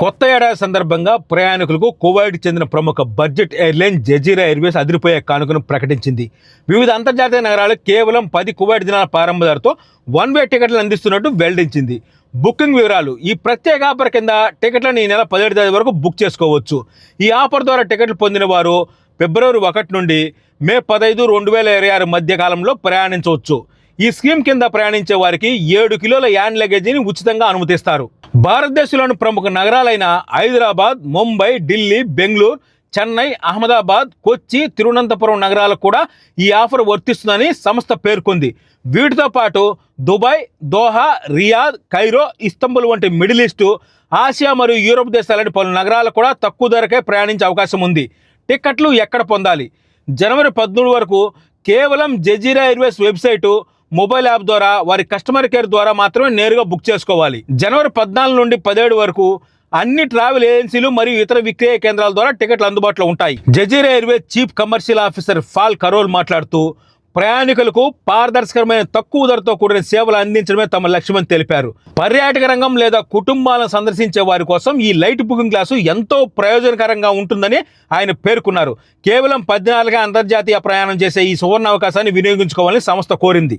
కొత్త ఏడాది సందర్భంగా ప్రయాణికులకు కువైట్ చెందిన ప్రముఖ బడ్జెట్ ఎయిర్లైన్ జజీరా ఎయిర్వేస్ అదిరిపోయే కానుకను ప్రకటించింది. వివిధ అంతర్జాతీయ నగరాలు కేవలం పది కువైట్ దినాల ప్రారంభ ధరతో వన్ వే టికెట్లు అందిస్తున్నట్టు వెల్లడించింది. బుకింగ్ వివరాలు ఈ ప్రత్యేక ఆఫర్ కింద టికెట్లను ఈ నెల పదిహేడు తేదీ వరకు బుక్ చేసుకోవచ్చు. ఈ ఆఫర్ ద్వారా టికెట్లు పొందిన వారు ఫిబ్రవరి ఒకటి నుండి మే పదహైదు రెండు వేల ఇరవై ఆరు మధ్య కాలంలో ప్రయాణించవచ్చు. ఈ స్కీమ్ కింద ప్రయాణించే వారికి ఏడు కిలోల యాన్ లగేజీని ఉచితంగా అనుమతిస్తారు. భారతదేశంలోని ప్రముఖ నగరాలైన హైదరాబాద్ ముంబై ఢిల్లీ బెంగళూరు చెన్నై అహ్మదాబాద్ కొచ్చి తిరువనంతపురం నగరాలకు కూడా ఈ ఆఫర్ వర్తిస్తుందని సంస్థ పేర్కొంది. వీటితో పాటు Dubai Doha Riyadh Cairo Istanbul వంటి మిడిల్ ఈస్టు ఆసియా మరియు యూరోప్ దేశాలని పలు నగరాలకు కూడా తక్కువ ధరకే ప్రయాణించే అవకాశం ఉంది. టికెట్లు ఎక్కడ పొందాలి? జనవరి పద్మూడు వరకు కేవలం Jazeera Airways website mobile app ద్వారా వారి కస్టమర్ కేర్ ద్వారా మాత్రమే నేరుగా బుక్ చేసుకోవాలి. జనవరి పద్నాలుగు నుండి పదిహేడు వరకు అన్ని ట్రావెల్ ఏజెన్సీలు మరియు ఇతర విక్రయ కేంద్రాల ద్వారా టికెట్లు అందుబాటులో ఉంటాయి. Jazeera Airways chief commercial officer Paul Carroll మాట్లాడుతూ ప్రయాణికులకు పారదర్శకమైన తక్కువ ధరతో కూడిన సేవలు అందించడమే తమ లక్ష్యమని తెలిపారు. పర్యాటక రంగం లేదా కుటుంబాలను సందర్శించే వారి కోసం ఈ లైట్ బుకింగ్ క్లాసు ఎంతో ప్రయోజనకరంగా ఉంటుందని ఆయన పేర్కొన్నారు. కేవలం పద్నాలుగు అంతర్జాతీయ ప్రయాణం చేసే ఈ సువర్ణ అవకాశాన్ని వినియోగించుకోవాలని సంస్థ కోరింది.